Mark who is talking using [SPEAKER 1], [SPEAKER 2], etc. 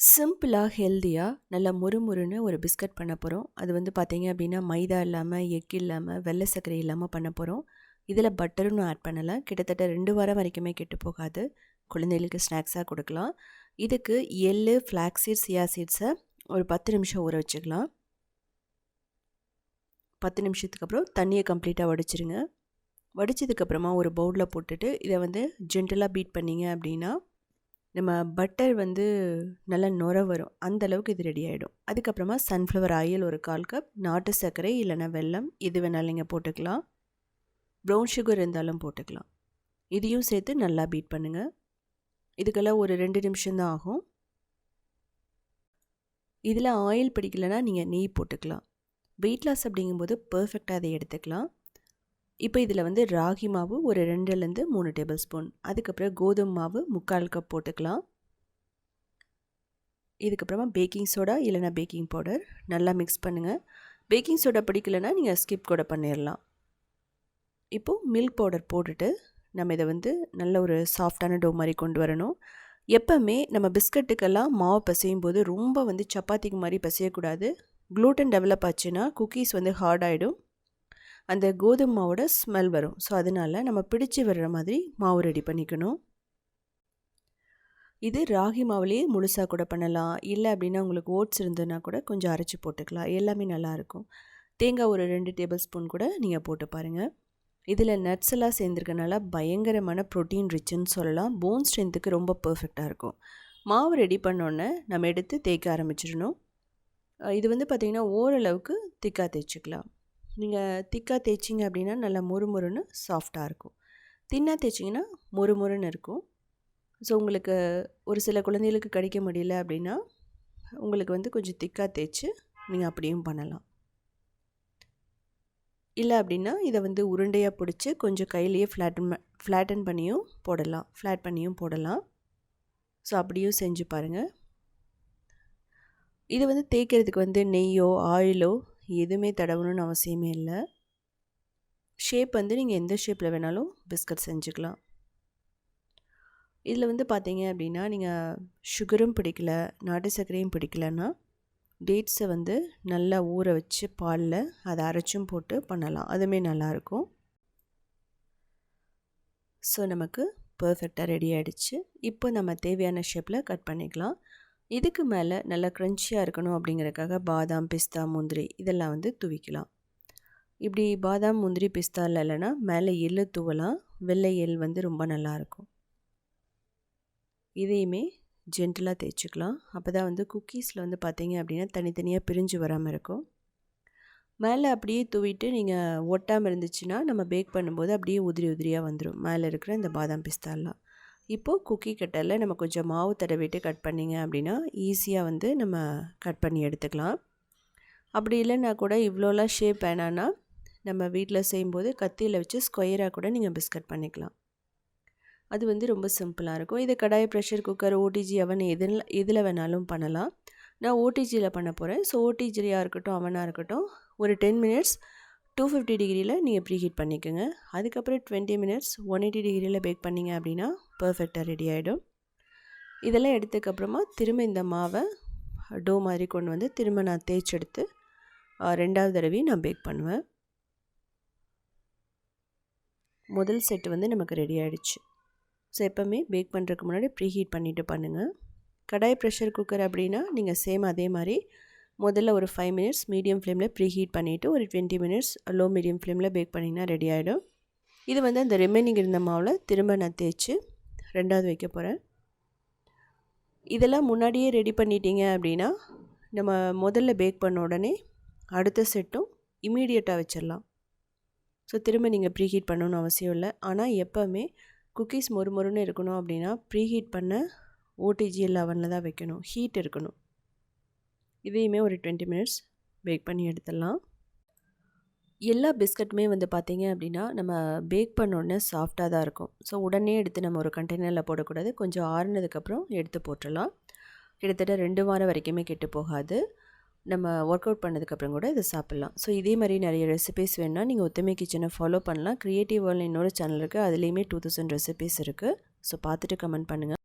[SPEAKER 1] சிம்பிளாக ஹெல்த்தியாக நல்லா முறுமுறுன்னு ஒரு பிஸ்கட் பண்ண போகிறோம் அது வந்து பார்த்திங்க அப்படின்னா மைதா இல்லாமல் எக் இல்லாமல் வெள்ளை சர்க்கரை இல்லாமல் பண்ண போகிறோம் இதில் பட்டரும் ஆட் பண்ணலாம் கிட்டத்தட்ட ரெண்டு வாரம் வரைக்குமே கெட்டு போகாது. குழந்தைகளுக்கு ஸ்நாக்ஸாக கொடுக்கலாம். இதுக்கு எள்ளு ஃப்ளாக் சீட்ஸ் சியா சீட்ஸை ஒரு பத்து நிமிஷம் ஊற வச்சுக்கலாம். பத்து நிமிஷத்துக்கு அப்புறம் தண்ணியை கம்ப்ளீட்டாக வடிச்சிருங்க. வடித்ததுக்கப்புறமா ஒரு பவுலில் போட்டுட்டு இதை வந்து ஜென்டலாக பீட் பண்ணிங்க அப்படின்னா நம்ம பட்டர் வந்து நல்லா நுர வரும். அந்த அளவுக்கு இது ரெடி ஆகிடும் அதுக்கப்புறமா சன்ஃப்ளவர் ஆயில் ஒரு கால் கப் நாட்டு சர்க்கரை இல்லைனா வெல்லம் இது வேணாலும் நீங்கள் போட்டுக்கலாம். ப்ரௌன் சுகர் இருந்தாலும் போட்டுக்கலாம். இதையும் சேர்த்து நல்லா பீட் பண்ணுங்கள் இதுக்கெல்லாம் ஒரு ரெண்டு நிமிஷம்தான் ஆகும். இதில் ஆயில் பிடிக்கலைன்னா நீங்கள் நெய் போட்டுக்கலாம். வெயிட் லாஸ் அப்படிங்கும்போது பர்ஃபெக்டாக அதை எடுத்துக்கலாம். இப்போ இதில் வந்து ராகி மாவு ஒரு ரெண்டுலேருந்து மூணு டேபிள் ஸ்பூன். அதுக்கப்புறம் கோதுமை மாவு முக்கால் கப் போட்டுக்கலாம். இதுக்கப்புறமா பேக்கிங் சோடா இல்லைனா பேக்கிங் பவுடர் நல்லா மிக்ஸ் பண்ணுங்கள் பேக்கிங் சோடா பிடிக்கலனா நீங்கள் ஸ்கிப் கூட பண்ணிடலாம் இப்போது மில்க் பவுடர் போட்டுட்டு நம்ம இதை வந்து நல்ல ஒரு சாஃப்டான டோ மாதிரி கொண்டு வரணும். எப்போவுமே நம்ம பிஸ்கட்டுக்கெல்லாம் மாவு பசையும் போது ரொம்ப வந்து சப்பாத்திக்கு மாதிரி பசையக்கூடாது. க்ளூட்டன் டெவலப் ஆச்சுன்னா குக்கீஸ் வந்து ஹார்ட் ஆகிடும் அந்த கோதுமை மாவோட ஸ்மெல் வரும். ஸோ அதனால் நம்ம பிடிச்சி வர்ற மாதிரி மாவு ரெடி பண்ணிக்கணும். இது ராகி மாவுலேயே முழுசாக கூட பண்ணலாம். இல்லை அப்படின்னா உங்களுக்கு ஓட்ஸ் இருந்ததுன்னா கூட கொஞ்சம் அரைச்சி போட்டுக்கலாம். எல்லாமே நல்லாயிருக்கும் தேங்காய் ஒரு ரெண்டு டேபிள் ஸ்பூன் கூட நீங்கள் போட்டு பாருங்கள் இதில் நட்ஸ் எல்லாம் சேர்ந்துருக்கனால பயங்கரமான ப்ரோட்டீன் ரிச்சுன்னு சொல்லலாம். போன் ஸ்ட்ரென்த்துக்கு ரொம்ப பர்ஃபெக்டாக இருக்கும். மாவு ரெடி பண்ணோன்னே நம்ம எடுத்து தேய்க்க ஆரம்பிச்சிடணும். இது வந்து பார்த்திங்கன்னா ஓரளவுக்கு திக்காக தேய்ச்சிக்கலாம். நீங்கள் திக்காக தேய்ச்சிங்க அப்படின்னா நல்லா முறுமுறுன்னு சாஃப்டாக இருக்கும். தின்னாக தேய்ச்சிங்கன்னா முறுமுறுன்னு இருக்கும். ஸோ உங்களுக்கு ஒரு சில குழந்தைகளுக்கு கிடைக்க முடியல அப்படின்னா உங்களுக்கு வந்து கொஞ்சம் திக்காக தேய்ச்சி நீங்கள் அப்படியும் பண்ணலாம். இல்லை அப்படின்னா இதை வந்து உருண்டையாக பிடிச்சி கொஞ்சம் கையிலேயே ஃப்ளாட்டன் ஃப்ளாட்டன் பண்ணியும் போடலாம். ஃப்ளாட் பண்ணியும் போடலாம். ஸோ அப்படியும் செஞ்சு பாருங்கள் இது வந்து தேய்க்கிறதுக்கு வந்து நெய்யோ ஆயிலோ எதுவுமே தடவணும்னு அவசியமே இல்லை. ஷேப் வந்து நீங்கள் எந்த ஷேப்பில் வேணாலும் பிஸ்கட் செஞ்சுக்கலாம். இதில் வந்து பார்த்தீங்க அப்படின்னா நீங்கள் சுகரும் பிடிக்கல நாட்டு சர்க்கரையும் பிடிக்கலன்னா டேட்ஸை வந்து நல்லா ஊற வச்சு பாலில் அதை அரைச்சும் போட்டு பண்ணலாம். அதுவுமே நல்லாயிருக்கும் ஸோ நமக்கு பர்ஃபெக்டாக ரெடி ஆகிடுச்சு இப்போ நம்ம தேவையான ஷேப்பில் கட் பண்ணிக்கலாம். இதுக்கு மேலே நல்லா க்ரன்ச்சியாக இருக்கணும் அப்படிங்கிறக்காக பாதாம் பிஸ்தா முந்திரி இதெல்லாம் வந்து துவிக்கலாம். இப்படி பாதாம் முந்திரி பிஸ்தா இல்லைன்னா மேலே எள்ளு தூவலாம். வெள்ளை எள் வந்து ரொம்ப நல்லாயிருக்கும் இதையுமே ஜென்டலாக தேய்ச்சிக்கலாம். அப்போ தான் வந்து குக்கீஸில் வந்து பார்த்தீங்க அப்படின்னா தனித்தனியாக பிரிஞ்சு வராமல் இருக்கும். மேலே அப்படியே தூவிட்டு நீங்கள் ஒட்டாமல் இருந்துச்சுன்னா நம்ம பேக் பண்ணும்போது அப்படியே உதிரி உதிரியாக வந்துடும் மேலே இருக்கிற இந்த பாதாம் பிஸ்தாலாம் இப்போது குக்கி கட்டரில் நம்ம கொஞ்சம் மாவு தடவிட்டு கட் பண்ணிங்க அப்படின்னா ஈஸியாக வந்து நம்ம கட் பண்ணி எடுத்துக்கலாம். அப்படி இல்லைன்னா கூட இவ்வளோலாம் ஷேப் வேணான்னா நம்ம வீட்டில் செய்யும்போது கத்தியில் வச்சு ஸ்கொயராக கூட நீங்கள் பிஸ்கட் பண்ணிக்கலாம். அது வந்து ரொம்ப சிம்பிளாக இருக்கும். இது கடாய் ப்ரெஷர் குக்கர் ஓடிஜி அவன் எதில் எதில் வேணாலும் பண்ணலாம். நான் ஓடிஜியில் பண்ண போகிறேன் ஸோ ஓடிஜியாக இருக்கட்டும் அவனாக இருக்கட்டும் ஒரு டென் மினிட்ஸ் டூ ஃபிஃப்டி டிகிரியில் நீங்கள் ப்ரீ ஹீட் பண்ணிக்கோங்க. அதுக்கப்புறம் டுவெண்ட்டி மினிட்ஸ் ஒன் எயிட்டி டிகிரியில் பேக் பண்ணிங்க அப்படின்னா பர்ஃபெக்டாக ரெடி ஆகிடும் இதெல்லாம் எடுத்ததுக்கப்புறமா திரும்ப இந்த மாவை டோ மாதிரி கொண்டு வந்து திரும்ப நான் தேய்ச்செடுத்து ரெண்டாவது தடவையும் நான் பேக் பண்ணுவேன். முதல் செட்டு வந்து நமக்கு ரெடி ஆகிடுச்சு ஸோ எப்போவுமே பேக் பண்ணுறதுக்கு முன்னாடி ப்ரீ ஹீட் பண்ணிவிட்டு பண்ணுங்கள் கடாய் ப்ரெஷர் குக்கர் அப்படின்னா நீங்கள் சேம் அதே மாதிரி முதல்ல ஒரு ஃபைவ் மினிட்ஸ் மீடியம் ஃப்ளேமில் ப்ரீ ஹீட் பண்ணிவிட்டு ஒரு டுவெண்ட்டி மினிட்ஸ் லோ மீடியம் ஃப்ளேமில் பேக் பண்ணிங்கன்னா ரெடி ஆகிடும் இது வந்து அந்த ரிமைனிங் இருந்த மாவில் திரும்ப நான் தேய்ச்சி ரெண்டாவது வைக்க போகிறேன் இதெல்லாம் முன்னாடியே ரெடி பண்ணிட்டீங்க அப்படின்னா நம்ம முதல்ல பேக் பண்ண உடனே அடுத்த செட்டும் இமீடியட்டாக வச்சிடலாம். ஸோ திரும்ப நீங்கள் ப்ரீ ஹீட் பண்ணணும்னு அவசியம் இல்லை. ஆனால் எப்போவுமே குக்கீஸ் மொறு மொறுன்னு இருக்கணும் அப்படின்னா ப்ரீ ஹீட் பண்ண ஓடிஜி லெவனில் தான் வைக்கணும். ஹீட் இருக்கணும். இதையுமே ஒரு டுவெண்ட்டி மினிட்ஸ் பேக் பண்ணி எடுத்துடலாம். எல்லா பிஸ்கட்டுமே வந்து பார்த்திங்க அப்படின்னா நம்ம பேக் பண்ணோடனே சாஃப்டாக தான் இருக்கும். ஸோ உடனே எடுத்து நம்ம ஒரு கண்டெய்னரில் போடக்கூடாது. கொஞ்சம் ஆறுனதுக்கப்புறம் எடுத்து போட்டுடலாம். கிட்டத்தட்ட ரெண்டு வாரம் வரைக்குமே கெட்டு போகாது. நம்ம ஒர்க் அவுட் பண்ணதுக்கப்புறம் கூட இதை சாப்பிட்லாம். ஸோ இதே மாதிரி நிறைய ரெசிபிஸ் வேணால் நீங்கள் ஒத்துமை கிச்சனை ஃபாலோ பண்ணலாம். க்ரியேட்டிவ் வேர்ல்டு இன்னொரு சேனல் இருக்குது அதுலேயுமே டூ தௌசண்ட் ரெசிபிஸ் இருக்குது ஸோ பார்த்துட்டு கமெண்ட் பண்ணுங்கள்